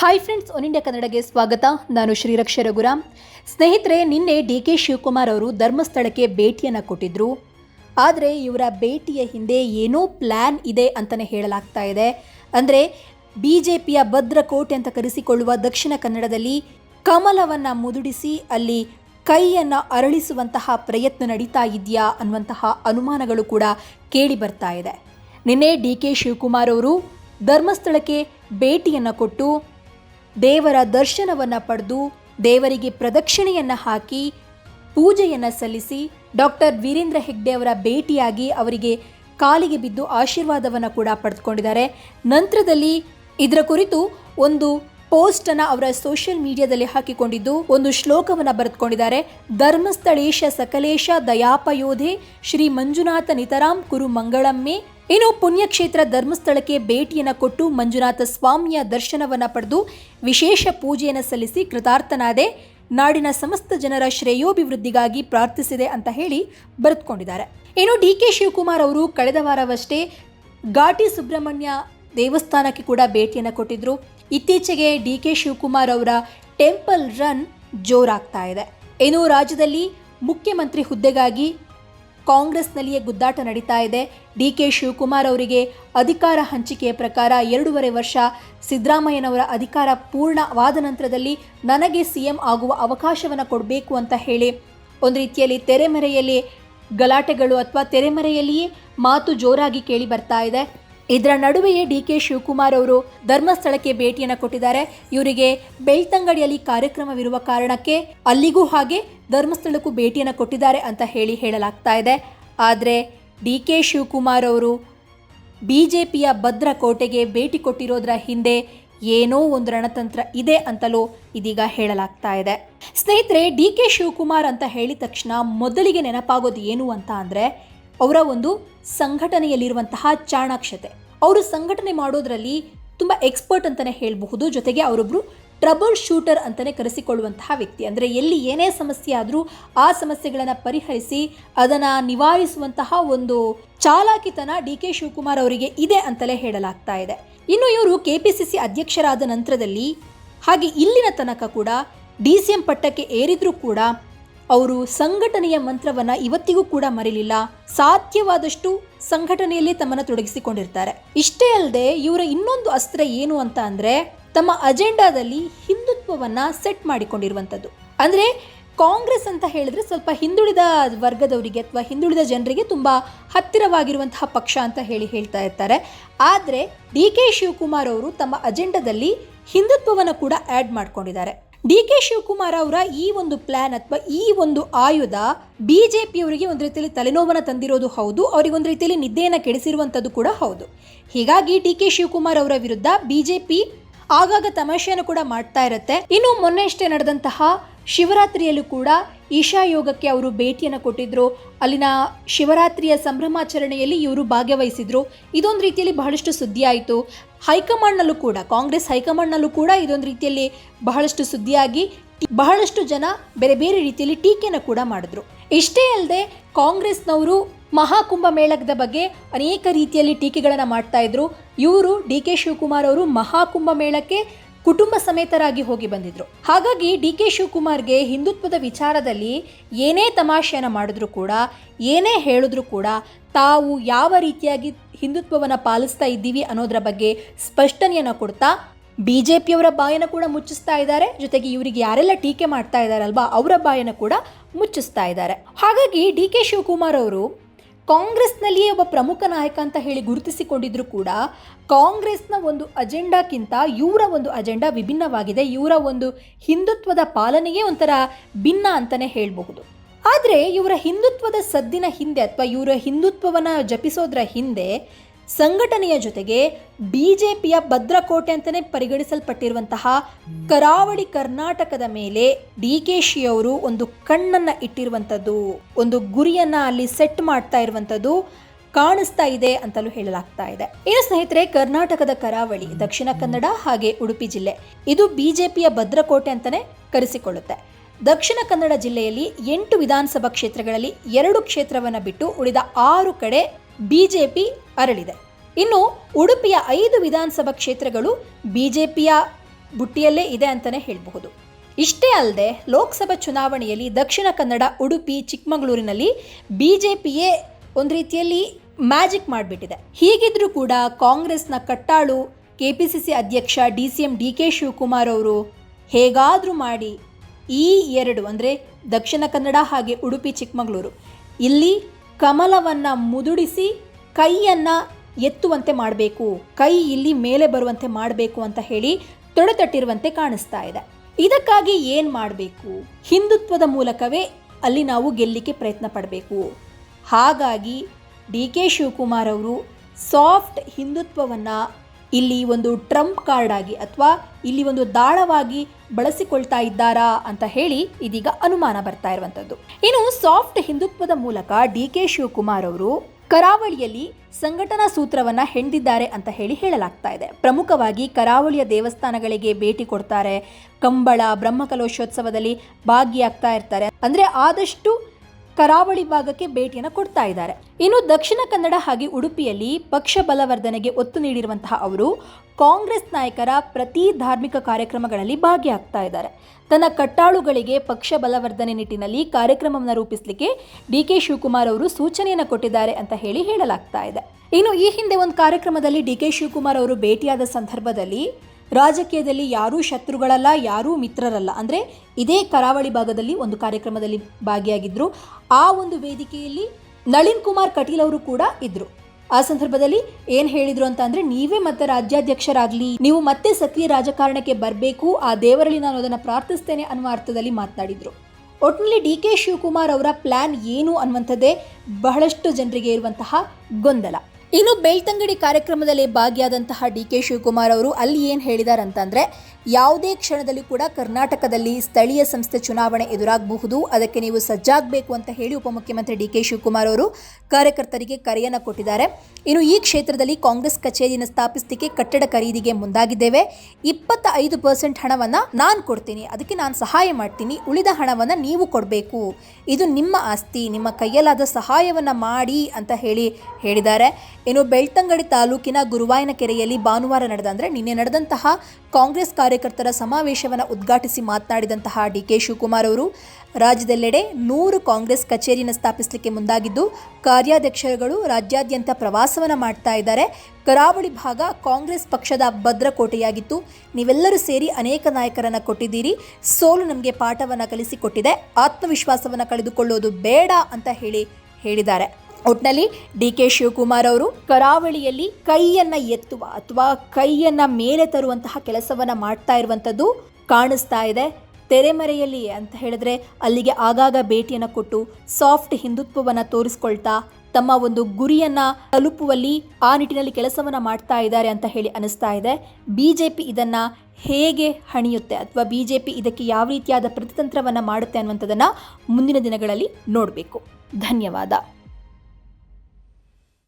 Hi friends one India ಕನ್ನಡಗೆ ಸ್ವಾಗತ. ನಾನು ಶ್ರೀರಕ್ಷ ರಘುರಾಮ್. ಸ್ನೇಹಿತರೆ, ನಿನ್ನೆ ಡಿ ಕೆ ಶಿವಕುಮಾರ್ ಅವರು ಧರ್ಮಸ್ಥಳಕ್ಕೆ ಭೇಟಿಯನ್ನು ಕೊಟ್ಟಿದ್ದರು ಆದರೆ ಇವರ ಭೇಟಿಯ ಹಿಂದೆ ಏನೋ ಪ್ಲ್ಯಾನ್ ಇದೆ ಅಂತಲೇ ಹೇಳಲಾಗ್ತಾ ಇದೆ. ಅಂದರೆ ಬಿ ಜೆ ಪಿಯ ಭದ್ರಕೋಟೆ ಅಂತ ಕರೆಸಿಕೊಳ್ಳುವ ದಕ್ಷಿಣ ಕನ್ನಡದಲ್ಲಿ ಕಮಲವನ್ನು ಮುದುಡಿಸಿ ಅಲ್ಲಿ ಕೈಯನ್ನು ಅರಳಿಸುವಂತಹ ಪ್ರಯತ್ನ ನಡೀತಾ ಇದೆಯಾ ಅನ್ನುವಂತಹ ಅನುಮಾನಗಳು ಕೂಡ ಕೇಳಿ ಬರ್ತಾ ಇದೆ. ನಿನ್ನೆ ಡಿ ಕೆ ಶಿವಕುಮಾರ್ ಅವರು ಧರ್ಮಸ್ಥಳಕ್ಕೆ ಭೇಟಿಯನ್ನು ಕೊಟ್ಟು ದೇವರ ದರ್ಶನವನ್ನು ಪಡೆದು ದೇವರಿಗೆ ಪ್ರದಕ್ಷಿಣೆಯನ್ನು ಹಾಕಿ ಪೂಜೆಯನ್ನು ಸಲ್ಲಿಸಿ ಡಾಕ್ಟರ್ ವೀರೇಂದ್ರ ಹೆಗ್ಡೆ ಅವರ ಭೇಟಿಯಾಗಿ ಅವರಿಗೆ ಕಾಲಿಗೆ ಬಿದ್ದು ಆಶೀರ್ವಾದವನ್ನು ಕೂಡ ಪಡೆದುಕೊಂಡಿದ್ದಾರೆ. ನಂತರದಲ್ಲಿ ಇದರ ಕುರಿತು ಒಂದು ಪೋಸ್ಟನ್ನು ಅವರ ಸೋಷಿಯಲ್ ಮೀಡಿಯಾದಲ್ಲಿ ಹಾಕಿಕೊಂಡಿದ್ದು, ಒಂದು ಶ್ಲೋಕವನ್ನು ಬರೆದುಕೊಂಡಿದ್ದಾರೆ. ಧರ್ಮಸ್ಥಳೇಶ ಸಕಲೇಶ ದಯಾಪಯೋಧೆ ಶ್ರೀ ಮಂಜುನಾಥ ನಿತರಾಂ ಕುರು ಮಂಗಳಮ್ಮೆ ಇನ್ನು ಪುಣ್ಯಕ್ಷೇತ್ರ ಧರ್ಮಸ್ಥಳಕ್ಕೆ ಭೇಟಿಯನ್ನು ಕೊಟ್ಟು ಮಂಜುನಾಥ ಸ್ವಾಮಿಯ ದರ್ಶನವನ್ನು ಪಡೆದು ವಿಶೇಷ ಪೂಜೆಯನ್ನು ಸಲ್ಲಿಸಿ ಕೃತಾರ್ಥನಾದೆ, ನಾಡಿನ ಸಮಸ್ತ ಜನರ ಶ್ರೇಯೋಭಿವೃದ್ಧಿಗಾಗಿ ಪ್ರಾರ್ಥಿಸಿದೆ ಅಂತ ಹೇಳಿ ಬರೆದುಕೊಂಡಿದ್ದಾರೆ. ಇನ್ನು ಡಿ ಕೆ ಶಿವಕುಮಾರ್ ಅವರು ಕಳೆದ ವಾರವಷ್ಟೇ ಘಾಟಿ ಸುಬ್ರಹ್ಮಣ್ಯ ದೇವಸ್ಥಾನಕ್ಕೆ ಕೂಡ ಭೇಟಿಯನ್ನು ಕೊಟ್ಟಿದ್ರು. ಇತ್ತೀಚೆಗೆ ಡಿ ಕೆ ಶಿವಕುಮಾರ್ ಅವರ ಟೆಂಪಲ್ ರನ್ ಜೋರಾಗ್ತಾ ಇದೆ. ಇನ್ನು ರಾಜ್ಯದಲ್ಲಿ ಮುಖ್ಯಮಂತ್ರಿ ಹುದ್ದೆಗಾಗಿ ಕಾಂಗ್ರೆಸ್ನಲ್ಲಿಯೇ ಗುದ್ದಾಟ ನಡೀತಾ ಇದೆ. ಡಿ ಕೆ ಶಿವಕುಮಾರ್ ಅವರಿಗೆ ಅಧಿಕಾರ ಹಂಚಿಕೆಯ ಪ್ರಕಾರ ಎರಡೂವರೆ ವರ್ಷ ಸಿದ್ದರಾಮಯ್ಯನವರ ಅಧಿಕಾರ ಪೂರ್ಣವಾದ ನಂತರದಲ್ಲಿ ನನಗೆ ಸಿಎಂ ಆಗುವ ಅವಕಾಶವನ್ನು ಕೊಡಬೇಕು ಅಂತ ಹೇಳಿ. ಒಂದು ರೀತಿಯಲ್ಲಿ ತೆರೆಮರೆಯಲ್ಲಿ ಗಲಾಟೆಗಳು ಅಥವಾ ತೆರೆಮರೆಯಲ್ಲಿಯೇ ಮಾತು ಜೋರಾಗಿ ಕೇಳಿ ಬರ್ತಾ ಇದೆ. ಇದರ ನಡುವೆಯೇ ಡಿ ಕೆ ಶಿವಕುಮಾರ್ ಅವರು ಧರ್ಮಸ್ಥಳಕ್ಕೆ ಭೇಟಿಯನ್ನು ಕೊಟ್ಟಿದ್ದಾರೆ. ಇವರಿಗೆ ಬೆಳ್ತಂಗಡಿಯಲ್ಲಿ ಕಾರ್ಯಕ್ರಮವಿರುವ ಕಾರಣಕ್ಕೆ ಅಲ್ಲಿಗೂ ಹಾಗೆ ಧರ್ಮಸ್ಥಳಕ್ಕೂ ಭೇಟಿಯನ್ನು ಕೊಟ್ಟಿದ್ದಾರೆ ಅಂತ ಹೇಳಿ ಹೇಳಲಾಗ್ತಾ ಇದೆ. ಆದರೆ ಡಿ ಕೆ ಶಿವಕುಮಾರ್ ಅವರು ಬಿ ಜೆ ಪಿಯ ಭದ್ರಕೋಟೆಗೆ ಭೇಟಿ ಕೊಟ್ಟಿರೋದರ ಹಿಂದೆ ಏನೋ ಒಂದು ರಣತಂತ್ರ ಇದೆ ಅಂತಲೂ ಇದೀಗ ಹೇಳಲಾಗ್ತಾ ಇದೆ. ಸ್ನೇಹಿತರೆ ಡಿ ಕೆ ಶಿವಕುಮಾರ್ ಅಂತ ಹೇಳಿದ ತಕ್ಷಣ ಮೊದಲಿಗೆ ನೆನಪಾಗೋದು ಏನು ಅಂತ ಅಂದರೆ ಅವರ ಒಂದು ಸಂಘಟನೆಯಲ್ಲಿರುವಂತಹ ಚಾಣಾಕ್ಷತೆ. ಅವರು ಸಂಘಟನೆ ಮಾಡೋದ್ರಲ್ಲಿ ತುಂಬ ಎಕ್ಸ್ಪರ್ಟ್ ಅಂತಲೇ ಹೇಳಬಹುದು. ಜೊತೆಗೆ ಅವರೊಬ್ಬರು ಟ್ರಬಲ್ ಶೂಟರ್ ಅಂತಲೇ ಕರೆಸಿಕೊಳ್ಳುವಂತಹ ವ್ಯಕ್ತಿ. ಅಂದರೆ ಎಲ್ಲಿ ಏನೇ ಸಮಸ್ಯೆ ಆದರೂ ಆ ಸಮಸ್ಯೆಗಳನ್ನು ಪರಿಹರಿಸಿ ಅದನ್ನು ನಿವಾರಿಸುವಂತಹ ಒಂದು ಚಾಲಾಕಿತನ ಡಿ ಕೆ ಶಿವಕುಮಾರ್ ಅವರಿಗೆ ಇದೆ ಅಂತಲೇ ಹೇಳಲಾಗ್ತಾ ಇದೆ. ಇನ್ನು ಇವರು ಕೆ ಪಿ ಸಿ ಸಿ ಅಧ್ಯಕ್ಷರಾದ ನಂತರದಲ್ಲಿ ಹಾಗೆ ಇಲ್ಲಿನ ತನಕ ಕೂಡ ಡಿ ಸಿ ಎಂ ಪಟ್ಟಕ್ಕೆ ಏರಿದ್ರೂ ಕೂಡ ಅವರು ಸಂಘಟನೆಯ ಮಂತ್ರವನ್ನ ಇವತ್ತಿಗೂ ಕೂಡ ಮರಿಲಿಲ್ಲ. ಸಾಧ್ಯವಾದಷ್ಟು ಸಂಘಟನೆಯಲ್ಲಿ ತಮ್ಮನ್ನು ತೊಡಗಿಸಿಕೊಂಡಿರ್ತಾರೆ. ಇಷ್ಟೇ ಅಲ್ಲದೆ ಇವರ ಇನ್ನೊಂದು ಅಸ್ತ್ರ ಏನು ಅಂತ ಅಂದ್ರೆ ತಮ್ಮ ಅಜೆಂಡಾದಲ್ಲಿ ಹಿಂದುತ್ವವನ್ನ ಸೆಟ್ ಮಾಡಿಕೊಂಡಿರುವಂಥದ್ದು. ಅಂದ್ರೆ ಕಾಂಗ್ರೆಸ್ ಅಂತ ಹೇಳಿದ್ರೆ ಸ್ವಲ್ಪ ಹಿಂದುಳಿದ ವರ್ಗದವರಿಗೆ ಅಥವಾ ಹಿಂದುಳಿದ ಜನರಿಗೆ ತುಂಬ ಹತ್ತಿರವಾಗಿರುವಂತಹ ಪಕ್ಷ ಅಂತ ಹೇಳಿ ಹೇಳ್ತಾ ಇರ್ತಾರೆ. ಆದರೆ ಡಿ ಕೆ ಶಿವಕುಮಾರ್ ಅವರು ತಮ್ಮ ಅಜೆಂಡಾದಲ್ಲಿ ಹಿಂದುತ್ವವನ್ನು ಕೂಡ ಆ್ಯಡ್ ಮಾಡ್ಕೊಂಡಿದ್ದಾರೆ. ಡಿ ಕೆ ಶಿವಕುಮಾರ್ ಅವರ ಈ ಒಂದು ಪ್ಲಾನ್ ಅಥವಾ ಈ ಒಂದು ಆಯುಧ ಬಿ ಜೆ ಪಿಯವರಿಗೆ ಒಂದು ರೀತಿಯಲ್ಲಿ ತಲೆನೋವನ್ನು ತಂದಿರೋದು ಹೌದು, ಅವರಿಗೆ ಒಂದು ರೀತಿಯಲ್ಲಿ ನಿದ್ದೆಯನ್ನು ಕೆಡಿಸಿರುವಂಥದ್ದು ಕೂಡ ಹೌದು. ಹೀಗಾಗಿ ಡಿ ಕೆ ಶಿವಕುಮಾರ್ ಅವರ ವಿರುದ್ಧ ಬಿ ಜೆ ಪಿ ಆಗಾಗ ತಮಾಷೆಯನ್ನು ಕೂಡ ಮಾಡ್ತಾ ಇರುತ್ತೆ. ಇನ್ನು ಮೊನ್ನೆಯಷ್ಟೇ ನಡೆದಂತಹ ಶಿವರಾತ್ರಿಯಲ್ಲೂ ಕೂಡ ಈಶಾ ಯೋಗಕ್ಕೆ ಅವರು ಭೇಟಿಯನ್ನು ಕೊಟ್ಟಿದ್ರು. ಅಲ್ಲಿನ ಶಿವರಾತ್ರಿಯ ಸಂಭ್ರಮಾಚರಣೆಯಲ್ಲಿ ಇವರು ಭಾಗವಹಿಸಿದ್ರು ಇದೊಂದು ರೀತಿಯಲ್ಲಿ ಬಹಳಷ್ಟು ಸುದ್ದಿ ಆಯಿತು. ಹೈಕಮಾಂಡ್ನಲ್ಲೂ ಕೂಡ, ಕಾಂಗ್ರೆಸ್ ಹೈಕಮಾಂಡ್ನಲ್ಲೂ ಕೂಡ ಇದೊಂದು ರೀತಿಯಲ್ಲಿ ಬಹಳಷ್ಟು ಸುದ್ದಿಯಾಗಿ ಬಹಳಷ್ಟು ಜನ ಬೇರೆ ಬೇರೆ ರೀತಿಯಲ್ಲಿ ಟೀಕೆಯನ್ನು ಕೂಡ ಮಾಡಿದ್ರು. ಇಷ್ಟೇ ಅಲ್ಲದೆ ಕಾಂಗ್ರೆಸ್ನವರು ಮಹಾಕುಂಭ ಮೇಳದ ಬಗ್ಗೆ ಅನೇಕ ರೀತಿಯಲ್ಲಿ ಟೀಕೆಗಳನ್ನು ಮಾಡ್ತಾ ಇದ್ರು. ಇವರು ಡಿ ಕೆ ಶಿವಕುಮಾರ್ ಅವರು ಮಹಾಕುಂಭ ಮೇಳಕ್ಕೆ ಕುಟುಂಬ ಸಮೇತರಾಗಿ ಹೋಗಿ ಬಂದಿದ್ರು. ಹಾಗಾಗಿ ಡಿ ಕೆ ಶಿವಕುಮಾರ್ಗೆ ಹಿಂದುತ್ವದ ವಿಚಾರದಲ್ಲಿ ಏನೇ ತಮಾಷೆಯನ್ನು ಮಾಡಿದ್ರು ಕೂಡ, ಏನೇ ಹೇಳಿದ್ರು ಕೂಡ ತಾವು ಯಾವ ರೀತಿಯಾಗಿ ಹಿಂದುತ್ವವನ್ನು ಪಾಲಿಸ್ತಾ ಇದ್ದೀವಿ ಅನ್ನೋದರ ಬಗ್ಗೆ ಸ್ಪಷ್ಟನೆಯನ್ನು ಕೊಡ್ತಾ ಬಿ ಜೆ ಪಿಯವರ ಬಾಯನ್ನು ಕೂಡ ಮುಚ್ಚಿಸ್ತಾ ಇದ್ದಾರೆ. ಜೊತೆಗೆ ಇವರಿಗೆ ಯಾರೆಲ್ಲ ಟೀಕೆ ಮಾಡ್ತಾ ಇದ್ದಾರಲ್ವಾ, ಅವರ ಬಾಯನ್ನು ಕೂಡ ಮುಚ್ಚಿಸ್ತಾ ಇದ್ದಾರೆ. ಹಾಗಾಗಿ ಡಿ ಕೆ ಶಿವಕುಮಾರ್ ಅವರು ಕಾಂಗ್ರೆಸ್ನಲ್ಲಿಯೇ ಒಬ್ಬ ಪ್ರಮುಖ ನಾಯಕ ಅಂತ ಹೇಳಿ ಗುರುತಿಸಿಕೊಂಡಿದ್ರು ಕೂಡ ಕಾಂಗ್ರೆಸ್ನ ಒಂದು ಅಜೆಂಡಾಕ್ಕಿಂತ ಇವರ ಒಂದು ಅಜೆಂಡಾ ವಿಭಿನ್ನವಾಗಿದೆ. ಇವರ ಒಂದು ಹಿಂದುತ್ವದ ಪಾಲನೆಯೇ ಒಂಥರ ಭಿನ್ನ ಅಂತಲೇ ಹೇಳಬಹುದು. ಆದರೆ ಇವರ ಹಿಂದುತ್ವದ ಸದ್ದಿನ ಹಿಂದೆ ಅಥವಾ ಇವರ ಹಿಂದುತ್ವವನ್ನು ಜಪಿಸೋದ್ರ ಹಿಂದೆ ಸಂಘಟನೆಯ ಜೊತೆಗೆ ಬಿಜೆಪಿಯ ಭದ್ರಕೋಟೆ ಅಂತಲೇ ಪರಿಗಣಿಸಲ್ಪಟ್ಟಿರುವಂತಹ ಕರಾವಳಿ ಕರ್ನಾಟಕದ ಮೇಲೆ ಡಿ ಕೆ ಶಿ ಅವರು ಒಂದು ಕಣ್ಣನ್ನು ಇಟ್ಟಿರುವಂಥದ್ದು, ಒಂದು ಗುರಿಯನ್ನು ಅಲ್ಲಿ ಸೆಟ್ ಮಾಡ್ತಾ ಇರುವಂಥದ್ದು ಕಾಣಿಸ್ತಾ ಇದೆ ಅಂತಲೂ ಹೇಳಲಾಗ್ತಾ ಇದೆ. ಇನ್ನು ಸ್ನೇಹಿತರೆ, ಕರ್ನಾಟಕದ ಕರಾವಳಿ, ದಕ್ಷಿಣ ಕನ್ನಡ ಹಾಗೆ ಉಡುಪಿ ಜಿಲ್ಲೆ, ಇದು ಬಿಜೆಪಿಯ ಭದ್ರಕೋಟೆ ಅಂತಲೇ ಕರೆಸಿಕೊಳ್ಳುತ್ತೆ. ದಕ್ಷಿಣ ಕನ್ನಡ ಜಿಲ್ಲೆಯಲ್ಲಿ ಎಂಟು ವಿಧಾನಸಭಾ ಕ್ಷೇತ್ರಗಳಲ್ಲಿ ಎರಡು ಕ್ಷೇತ್ರವನ್ನು ಬಿಟ್ಟು ಉಳಿದ ಆರು ಕಡೆ ಬಿಜೆಪಿ ಅರಳಿದೆ. ಇನ್ನು ಉಡುಪಿಯ ಐದು ವಿಧಾನಸಭಾ ಕ್ಷೇತ್ರಗಳು ಬಿಜೆಪಿಯ ಬುಟ್ಟಿಯಲ್ಲೇ ಇದೆ ಅಂತಲೇ ಹೇಳಬಹುದು. ಇಷ್ಟೇ ಅಲ್ಲದೆ ಲೋಕಸಭಾ ಚುನಾವಣೆಯಲ್ಲಿ ದಕ್ಷಿಣ ಕನ್ನಡ, ಉಡುಪಿ, ಚಿಕ್ಕಮಗಳೂರಿನಲ್ಲಿ ಬಿ ಜೆ ಪಿಯೇ ಒಂದು ರೀತಿಯಲ್ಲಿ ಮ್ಯಾಜಿಕ್ ಮಾಡಿಬಿಟ್ಟಿದೆ. ಹೀಗಿದ್ರೂ ಕೂಡ ಕಾಂಗ್ರೆಸ್ನ ಕಟ್ಟಾಳು ಕೆ ಪಿ ಸಿ ಸಿ ಅಧ್ಯಕ್ಷ D C M D K Shivakumar ಅವರು ಹೇಗಾದರೂ ಮಾಡಿ ಈ ಎರಡು ಅಂದರೆ ದಕ್ಷಿಣ ಕನ್ನಡ ಹಾಗೆ ಉಡುಪಿ, ಚಿಕ್ಕಮಗಳೂರು. ಇಲ್ಲಿ ಕಮಲವನ್ನು ಮುದುಡಿಸಿ ಕೈಯನ್ನು ಎತ್ತುವಂತೆ ಮಾಡಬೇಕು. ಕೈ ಇಲ್ಲಿ ಮೇಲೆ ಬರುವಂತೆ ಮಾಡಬೇಕು ಅಂತ ಹೇಳಿ ತೊಡೆತಟ್ಟಿರುವಂತೆ ಕಾಣಿಸ್ತಾ ಇದೆ. ಇದಕ್ಕಾಗಿ ಏನು ಮಾಡಬೇಕು? ಹಿಂದುತ್ವದ ಮೂಲಕವೇ ಅಲ್ಲಿ ನಾವು ಗೆಲ್ಲಿಕ್ಕೆ ಪ್ರಯತ್ನ ಪಡಬೇಕು. ಹಾಗಾಗಿ ಡಿ ಕೆ ಶಿವಕುಮಾರ್ ಅವರು ಸಾಫ್ಟ್ ಹಿಂದುತ್ವವನ್ನು ಇಲ್ಲಿ ಒಂದು ಟ್ರಂಪ್ ಕಾರ್ಡ್ ಆಗಿ ಅಥವಾ ಇಲ್ಲಿ ಒಂದು ದಾಳವಾಗಿ ಬಳಸಿಕೊಳ್ತಾ ಇದ್ದಾರಾ ಅಂತ ಹೇಳಿ ಇದೀಗ ಅನುಮಾನ ಬರ್ತಾ ಇರುವಂಥದ್ದು. ಇನ್ನು ಸಾಫ್ಟ್ ಹಿಂದುತ್ವದ ಮೂಲಕ ಡಿ ಕೆ ಶಿವಕುಮಾರ್ ಅವರು ಕರಾವಳಿಯಲ್ಲಿ ಸಂಘಟನಾ ಸೂತ್ರವನ್ನ ಹೆಂಡಿದ್ದಾರೆ ಅಂತ ಹೇಳಿ ಹೇಳಲಾಗ್ತಾ ಇದೆ. ಪ್ರಮುಖವಾಗಿ ಕರಾವಳಿಯ ದೇವಸ್ಥಾನಗಳಿಗೆ ಭೇಟಿ ಕೊಡ್ತಾರೆ. ಕಂಬಳ, ಬ್ರಹ್ಮಕಲೋಶೋತ್ಸವದಲ್ಲಿ ಭಾಗಿಯಾಗ್ತಾ ಇರ್ತಾರೆ. ಅಂದ್ರೆ ಆದಷ್ಟು ಕರಾವಳಿ ಭಾಗಕ್ಕೆ ಭೇಟಿಯನ್ನು ಕೊಡ್ತಾ ಇದ್ದಾರೆ. ಇನ್ನು ದಕ್ಷಿಣ ಕನ್ನಡ ಹಾಗೆ ಉಡುಪಿಯಲ್ಲಿ ಪಕ್ಷ ಬಲವರ್ಧನೆಗೆ ಒತ್ತು ನೀಡಿರುವಂತಹ ಅವರು ಕಾಂಗ್ರೆಸ್ ನಾಯಕರ ಪ್ರತಿ ಧಾರ್ಮಿಕ ಕಾರ್ಯಕ್ರಮಗಳಲ್ಲಿ ಭಾಗಿಯಾಗ್ತಾ ಇದ್ದಾರೆ. ತನ್ನ ಕಟ್ಟಾಳುಗಳಿಗೆ ಪಕ್ಷ ಬಲವರ್ಧನೆ ನಿಟ್ಟಿನಲ್ಲಿ ಕಾರ್ಯಕ್ರಮವನ್ನು ರೂಪಿಸಲಿಕ್ಕೆ ಡಿ ಕೆ ಶಿವಕುಮಾರ್ ಅವರು ಸೂಚನೆಯನ್ನು ಕೊಟ್ಟಿದ್ದಾರೆ ಅಂತ ಹೇಳಿ ಹೇಳಲಾಗ್ತಾ ಇದೆ. ಇನ್ನು ಈ ಹಿಂದೆ ಒಂದು ಕಾರ್ಯಕ್ರಮದಲ್ಲಿ ಡಿ ಕೆ ಶಿವಕುಮಾರ್ ಅವರು ಭೇಟಿಯಾದ ಸಂದರ್ಭದಲ್ಲಿ ರಾಜಕೀಯದಲ್ಲಿ ಯಾರೂ ಶತ್ರುಗಳಲ್ಲ, ಯಾರೂ ಮಿತ್ರರಲ್ಲ. ಅಂದರೆ ಇದೇ ಕರಾವಳಿ ಭಾಗದಲ್ಲಿ ಒಂದು ಕಾರ್ಯಕ್ರಮದಲ್ಲಿ ಭಾಗಿಯಾಗಿದ್ದರು ಆ ಒಂದು ವೇದಿಕೆಯಲ್ಲಿ ನಳಿನ್ ಕುಮಾರ್ ಕಟೀಲ್ ಅವರು ಕೂಡ ಇದ್ದರು ಆ ಸಂದರ್ಭದಲ್ಲಿ ಏನು ಹೇಳಿದ್ರು ಅಂತ ಅಂದರೆ, ನೀವೇ ಮತ್ತೆ ರಾಜ್ಯಾಧ್ಯಕ್ಷರಾಗಲಿ, ನೀವು ಮತ್ತೆ ಸಕ್ರಿಯ ರಾಜಕಾರಣಕ್ಕೆ ಬರಬೇಕು, ಆ ದೇವರಲ್ಲಿ ನಾನು ಅದನ್ನು ಪ್ರಾರ್ಥಿಸ್ತೇನೆ ಅನ್ನುವ ಅರ್ಥದಲ್ಲಿ ಮಾತನಾಡಿದ್ರು. ಒಟ್ಟಿನಲ್ಲಿ ಡಿ ಕೆ ಶಿವಕುಮಾರ್ ಅವರ ಪ್ಲಾನ್ ಏನು ಅನ್ನುವಂಥದ್ದೇ ಬಹಳಷ್ಟು ಜನರಿಗೆ ಇರುವಂತಹ ಗೊಂದಲ. ಇನ್ನು ಬೆಳ್ತಂಗಡಿ ಕಾರ್ಯಕ್ರಮದಲ್ಲಿ ಭಾಗಿಯಾದಂತಹ ಡಿ ಕೆ ಶಿವಕುಮಾರ್ ಅವರು ಅಲ್ಲಿ ಏನು ಹೇಳಿದ್ದಾರೆ ಅಂತಂದ್ರೆ ಯಾವುದೇ ಕ್ಷಣದಲ್ಲಿ ಕೂಡ ಕರ್ನಾಟಕದಲ್ಲಿ ಸ್ಥಳೀಯ ಸಂಸ್ಥೆ ಚುನಾವಣೆ ಎದುರಾಗಬಹುದು. ಅದಕ್ಕೆ ನೀವು ಸಜ್ಜಾಗಬೇಕು ಅಂತ ಹೇಳಿ ಉಪಮುಖ್ಯಮಂತ್ರಿ ಡಿ ಕೆ ಶಿವಕುಮಾರ್ ಅವರು ಕಾರ್ಯಕರ್ತರಿಗೆ ಕರೆಯನ್ನು ಕೊಟ್ಟಿದ್ದಾರೆ. ಇನ್ನು ಈ ಕ್ಷೇತ್ರದಲ್ಲಿ ಕಾಂಗ್ರೆಸ್ ಕಚೇರಿಯನ್ನು ಸ್ಥಾಪಿಸಲಿಕ್ಕೆ ಕಟ್ಟಡ ಖರೀದಿಗೆ ಮುಂದಾಗಿದ್ದೇವೆ. ಇಪ್ಪತ್ತ ಐದು ಪರ್ಸೆಂಟ್ ಹಣವನ್ನು ನಾನು ಕೊಡ್ತೀನಿ. ಅದಕ್ಕೆ ನಾನು ಸಹಾಯ ಮಾಡ್ತೀನಿ. ಉಳಿದ ಹಣವನ್ನು ನೀವು ಕೊಡಬೇಕು. ಇದು ನಿಮ್ಮ ಆಸ್ತಿ. ನಿಮ್ಮ ಕೈಯಲ್ಲಾದ ಸಹಾಯವನ್ನು ಮಾಡಿ ಅಂತ ಹೇಳಿ ಹೇಳಿದ್ದಾರೆ. ಇನ್ನು ಬೆಳ್ತಂಗಡಿ ತಾಲೂಕಿನ ಗುರುವಾಯನ ಕೆರೆಯಲ್ಲಿ ಭಾನುವಾರ ನಡೆದ ಅಂದರೆ ನಿನ್ನೆ ನಡೆದಂತಹ ಕಾಂಗ್ರೆಸ್ ಕಾರ್ಯಕರ್ತರ ಸಮಾವೇಶವನ್ನು ಉದ್ಘಾಟಿಸಿ ಮಾತನಾಡಿದಂತಹ ಡಿ ಕೆ ಶಿವಕುಮಾರ್ ಅವರು, ರಾಜ್ಯದೆಲ್ಲೆಡೆ ನೂರು ಕಾಂಗ್ರೆಸ್ ಕಚೇರಿಯನ್ನು ಸ್ಥಾಪಿಸಲಿಕ್ಕೆ ಮುಂದಾಗಿದ್ದು, ಕಾರ್ಯಾಧ್ಯಕ್ಷರುಗಳು ರಾಜ್ಯಾದ್ಯಂತ ಪ್ರವಾಸವನ್ನು ಮಾಡ್ತಾ ಇದ್ದಾರೆ. ಕರಾವಳಿ ಭಾಗ ಕಾಂಗ್ರೆಸ್ ಪಕ್ಷದ ಭದ್ರಕೋಟೆಯಾಗಿತ್ತು. ನೀವೆಲ್ಲರೂ ಸೇರಿ ಅನೇಕ ನಾಯಕರನ್ನು ಕೊಟ್ಟಿದ್ದೀರಿ. ಸೋಲು ನಮಗೆ ಪಾಠವನ್ನು ಕಲಿಸಿಕೊಟ್ಟಿದೆ ಆತ್ಮವಿಶ್ವಾಸವನ್ನು ಕಳೆದುಕೊಳ್ಳೋದು ಬೇಡ ಅಂತ ಹೇಳಿ ಹೇಳಿದ್ದಾರೆ. ಒಟ್ನಲ್ಲಿ ಡಿ ಕೆ ಶಿವಕುಮಾರ್ ಅವರು ಕರಾವಳಿಯಲ್ಲಿ ಕೈಯನ್ನ ಎತ್ತುವ ಅಥವಾ ಕೈಯನ್ನ ಮೇಲೆ ತರುವಂತಹ ಕೆಲಸವನ್ನ ಮಾಡ್ತಾ ಇರುವಂಥದ್ದು ಕಾಣಿಸ್ತಾ ಇದೆ. ತೆರೆಮರೆಯಲ್ಲಿ ಅಂತ ಹೇಳಿದ್ರೆ ಅಲ್ಲಿಗೆ ಆಗಾಗ ಭೇಟಿಯನ್ನು ಕೊಟ್ಟು ಸಾಫ್ಟ್ ಹಿಂದುತ್ವವನ್ನು ತೋರಿಸ್ಕೊಳ್ತಾ ತಮ್ಮ ಒಂದು ಗುರಿಯನ್ನ ತಲುಪುವಲ್ಲಿ ಆ ನಿಟ್ಟಿನಲ್ಲಿ ಕೆಲಸವನ್ನ ಮಾಡ್ತಾ ಇದ್ದಾರೆ ಅಂತ ಹೇಳಿ ಅನಿಸ್ತಾ ಇದೆ. ಬಿ ಜೆ ಪಿ ಇದನ್ನ ಹೇಗೆ ಹಣಿಯುತ್ತೆ ಅಥವಾ ಬಿ ಜೆ ಪಿ ಇದಕ್ಕೆ ಯಾವ ರೀತಿಯಾದ ಪ್ರತಿತಂತ್ರವನ್ನು ಮಾಡುತ್ತೆ ಅನ್ನುವಂಥದ್ದನ್ನು ಮುಂದಿನ ದಿನಗಳಲ್ಲಿ ನೋಡಬೇಕು. ಧನ್ಯವಾದ.